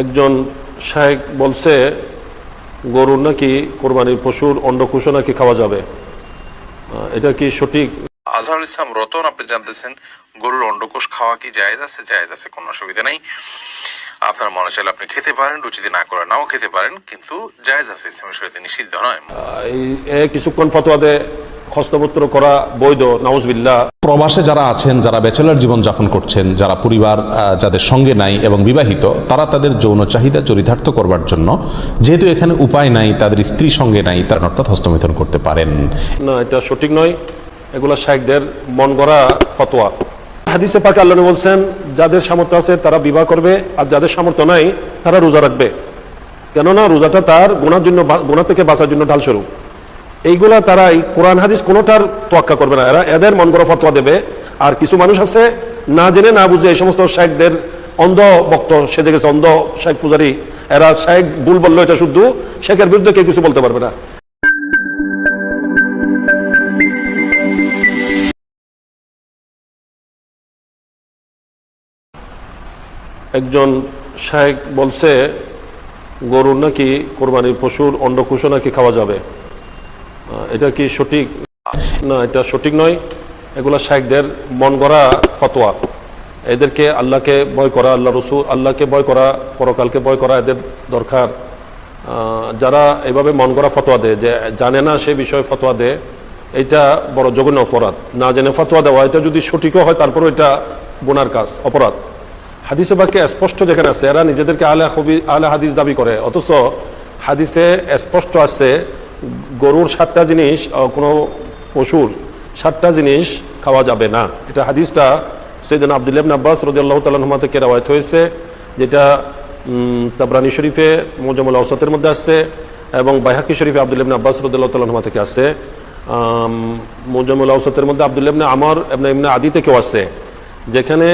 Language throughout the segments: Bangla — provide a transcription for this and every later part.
একজন শাহেক বলছে গরুর নাকি কোরবানির পশুর অন্ডকুশও নাকি খাওয়া যাবে? এটা কি সঠিক? আজহারুল ইসলাম রতন আপনি জানতেছেন গরুর অন্ডকোষ খাওয়া কি জায়েজ আছে? জায়েজ আছে কোনো অসুবিধা নেই। আপনার মনে চাইলে আপনি খেতে পারেন রুচিতে না করে নাও খেতে পারেন কিন্তু জায়েজ আছে ইসলামের শরীরে নিষিদ্ধ নয়। এই কিছুক্ষণ ফতোয়া দে। হস্তপত্র করা বৈধ নাউজবিল্লা প্রবাসে যারা আছেন যারা ব্যাচেলার জীবন যাপন করছেন যারা পরিবার যাদের সঙ্গে নাই এবং বিবাহিত তারা তাদের যৌন চাহিদা চরিতার্থ করবার জন্য যেহেতু এখানে উপায় নাই তাদের স্ত্রী সঙ্গে নাই তার অর্থাৎ হস্তমিথন করতে পারেন। না এটা সঠিক নয়। এগুলো শাহেকদের মন গড়া ফতোয়া। হাদিসে পাকে আল্লাহ বলছেন যাদের সামর্থ্য আছে তারা বিবাহ করবে আর যাদের সামর্থ্য নাই তারা রোজা রাখবে। কেননা রোজাটা তার গোনার জন্য গোনা থেকে বাঁচার জন্য ঢাল স্বরূপ। এইগুলা তারা এই কোরআন, হাদিস কোনোটার তোয়াক্কা করবে না। এরা এদের মন গড়া ফতোয়া দেবে। আর কিছু মানুষ আছে, না জেনে না বুঝে এই সমস্ত শাহেকদের অন্ধ বক্ত সেজে গেছে অন্ধ শেখ পূজারি, এরা শেখ ভুল বলল এটা শুদ্ধ, শেখের বিরুদ্ধে কেউ কিছু বলতে পারবে না। একজন শাহেক বলছে, গরুর নাকি কোরবানির পশুর অন্ডকুশও নাকি খাওয়া যাবে? এটা কি সঠিক? না, এটা সঠিক নয়। এগুলা শাহেকদের মন গড়া ফতোয়া। এদেরকে আল্লাহকে ভয় করা, আল্লাহ রসুল, আল্লাহকে ভয় করা, পরকালকে ভয় করা এদের দরকার। যারা এভাবে মন গড়া ফতোয়া দেয়, যে জানে না সে বিষয়ে ফতোয়া দেয়, এটা বড় জঘন্য অপরাধ। না জেনে ফতোয়া দেওয়া, এটা যদি সঠিকও হয়, তারপরও এটা বোনার কাজ, অপরাধ। হাদিসে বাক্যে স্পষ্ট যেখানে আছে, এরা নিজেদেরকে আলে হবি আলে হাদিস দাবি করে। অথচ হাদিসে স্পষ্ট আছে গরুর সাতটা জিনিস কোনো পশুর সাতটা জিনিস খাওয়া যাবে না। এটা হাদিসটা সৈদিন আবদুল্লাহ আব্বাস রদিয়াল্লাহ তাল্লাহমা থেকে রেওয়ায়ত হয়েছে, যেটা তাবরানি শরীফে মোজামুল আউসাতের মধ্যে আসছে এবং বাইহাকি শরীফে আবদুল্লাহ আব্বাস রদিয়াল্লাহ তাল্লাহমা থেকে আসছে। মোজামুল আউসাতের মধ্যে আবদুল্লাহ আমার এবং ইবনে আদি থেকেও আছে যেখানে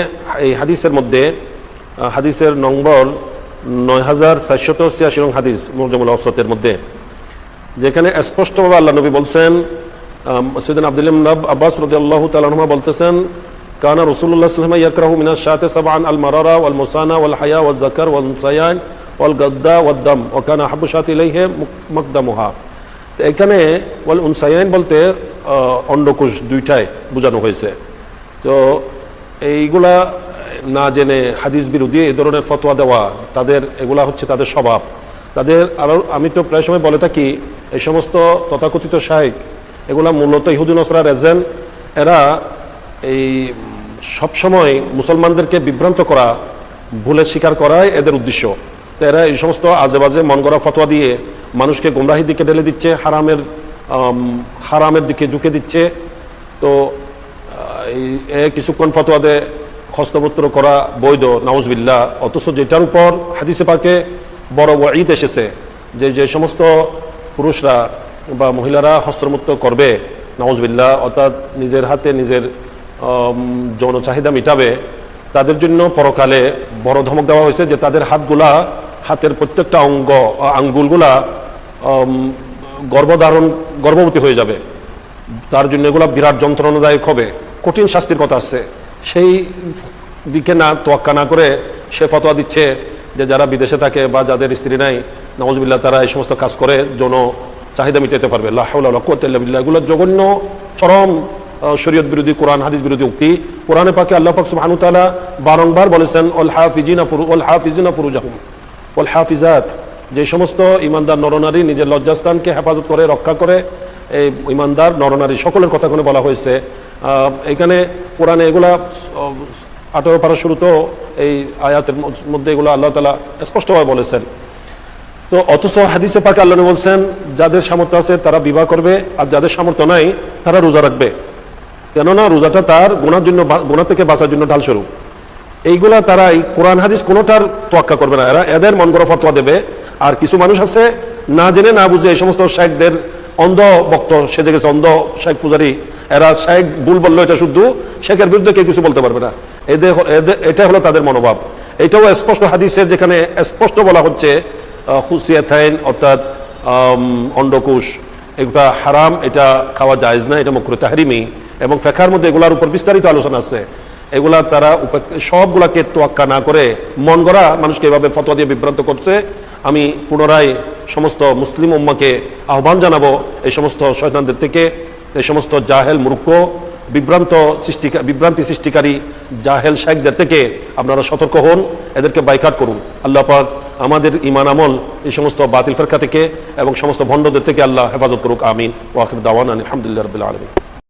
এই হাদিসের মধ্যে হাদিসের নম্বর নয় হাজার চারশত ছিয়াশি নং হাদিস মোজামুল আউসতের মধ্যে। যেখানে স্পষ্টভাবে আল্লাহ নবী বলছেন সৈদিন আবদুল্লাহ আব্বাস রদি আল্লাহ তালুমা বলতেছেন কানা রসুল্লাহ সাল্লাম ইয়াকরাহু মিনাস শাতে সাবান আল মারারা ওয়াল মুসানা ওয়াল হায়া ওয়াল জাকার ওয়াল সায়ান ওয়াল গদ্দা ওয়াল দাম ও কানা হাবু শাত ইলাইহে তো এখানে ওয়াল উনসায়ান বলতে আহ, অন্ডকুশ দুইটাই বোঝানো হয়েছে। তো এইগুলা না জেনে হাদিস বিরোধী এই ধরনের ফতোয়া দেওয়া তাদের এগুলা হচ্ছে তাদের স্বভাব। তাদের আরও আমি তো প্রায় সময় বলে থাকি এই সমস্ত তথাকথিত শাহেক এগুলা মূলত ইহুদিন নসরার এজেন্ট, এরা এই সবসময় মুসলমানদেরকে বিভ্রান্ত করা ভুলে স্বীকার করাই এদের উদ্দেশ্য। তো এরা এই সমস্ত আজে বাজে মন গড়া ফতোয়া দিয়ে মানুষকে গোমরাহির দিকে ঢেলে দিচ্ছে, হারামের হারামের দিকে ঝুঁকে দিচ্ছে। তো এই, এ কিছুক্ষণ ফতোয়াদে হস্তপত্র করা বৈধ নাউজবিল্লা অথচ যেটার উপর হাদিসে পাকে বড় ঈদ এসেছে, যে যে সমস্ত পুরুষরা বা মহিলারা হস্তমুক্ত করবে নাউজবিল্লা অর্থাৎ নিজের হাতে নিজের যৌন চাহিদা মিটাবে, তাদের জন্য পরকালে বড় ধমক দেওয়া হয়েছে যে তাদের হাতগুলা, হাতের প্রত্যেকটা অঙ্গ, আঙ্গুলগুলা গর্ভধারণ, গর্ভবতী হয়ে যাবে। তার জন্য এগুলো বিরাট যন্ত্রণাদায়ক হবে। কঠিন শাস্তির কথা আছে। সেই দিকে না, তোয়াক্কা না করে সে ফতোয়া দিচ্ছে যে যারা বিদেশে থাকে বা যাদের স্ত্রী নাই নওয়াজবিল্লা তারা এই সমস্ত কাজ করে, যৌন চাহিদা মিটাতে পারবে। লাহুল্লাহ এগুলো জঘন্য, চরম শরীয়ত বিরোধী কোরআন, হাদিস বিরোধী উক্তি। কোরআনে পাকে আল্লাহ পাক সুবহানাহু বারংবার বলেছেন অল হাফিজিনা ফুরু অল হাফিজিনা ফুরুজাহুম। ওল হাফিজাত, যে সমস্ত ইমানদার নরনারী নিজের লজ্জাস্থানকে হেফাজত করে, রক্ষা করে, এই ইমানদার নরনারী সকলের কথা বলা হয়েছে। এখানে কোরআনে এগুলা আঠারো পারা শুরুতেও এই আয়াতের মধ্যে এগুলো আল্লাহ তালা স্পষ্টভাবে বলেছেন। তো অথচ হাদিসে পাকে আল্লাহ বলছেন, যাদের সামর্থ্য আছে তারা বিবাহ করবে, আর যাদের সামর্থ্য নাই তারা রোজা রাখবে। কেননা রোজাটা তার গোনার জন্য গুণা থেকে বাঁচার জন্য ঢাল স্বরূপ এইগুলা তারা এই কোরআন, হাদিস কোনোটার তোয়াক্কা করবে না। এরা এদের মন গড়া ফতোয়া দেবে। আর কিছু মানুষ আছে, না জেনে না বুঝে এই সমস্ত শাহেকদের অন্ধ বক্ত সেজে গেছে অন্ধ শাহেক পূজারি, এরা শাহেক ভুল বলল, এটা শুদ্ধ, শেখের বিরুদ্ধে কেউ কিছু বলতে পারবে না। এদের এটা হলো তাদের মনোভাব। এটাও স্পষ্ট হাদিসে যেখানে স্পষ্ট বলা হচ্ছে হুসিয়াথাইন অর্থাৎ আম, অন্ডকুশ এগুলা হারাম এটা খাওয়া জায়েজ না এটা মকরু তাহারিমি। এবং ফেখার মধ্যে এগুলার উপর বিস্তারিত আলোচনা আছে। এগুলা তারা সবগুলাকে তোয়াক্কা না করে মন গড়া মানুষকে এভাবে ফতোয়া দিয়ে বিভ্রান্ত করছে। আমি পুনরায় সমস্ত মুসলিম উম্মাকে আহ্বান জানাব এই সমস্ত শয়তানদের থেকে এই সমস্ত জাহেল মূর্খ বিভ্রান্ত সৃষ্টি বিভ্রান্তি সৃষ্টিকারী জাহেল শেখদের থেকে আপনারা সতর্ক হন এদেরকে বাইকাট করুন। আল্লাহ পাক আমাদের ইমান আমল এই সমস্ত বাতিল ফেরকা থেকে এবং সমস্ত ভণ্ডদের থেকে আল্লাহ হেফাজত করুক, আমিন। ওয়াকির দাওয়ান আলহামদুলিল্লাহ রবিল্লা আলমিন।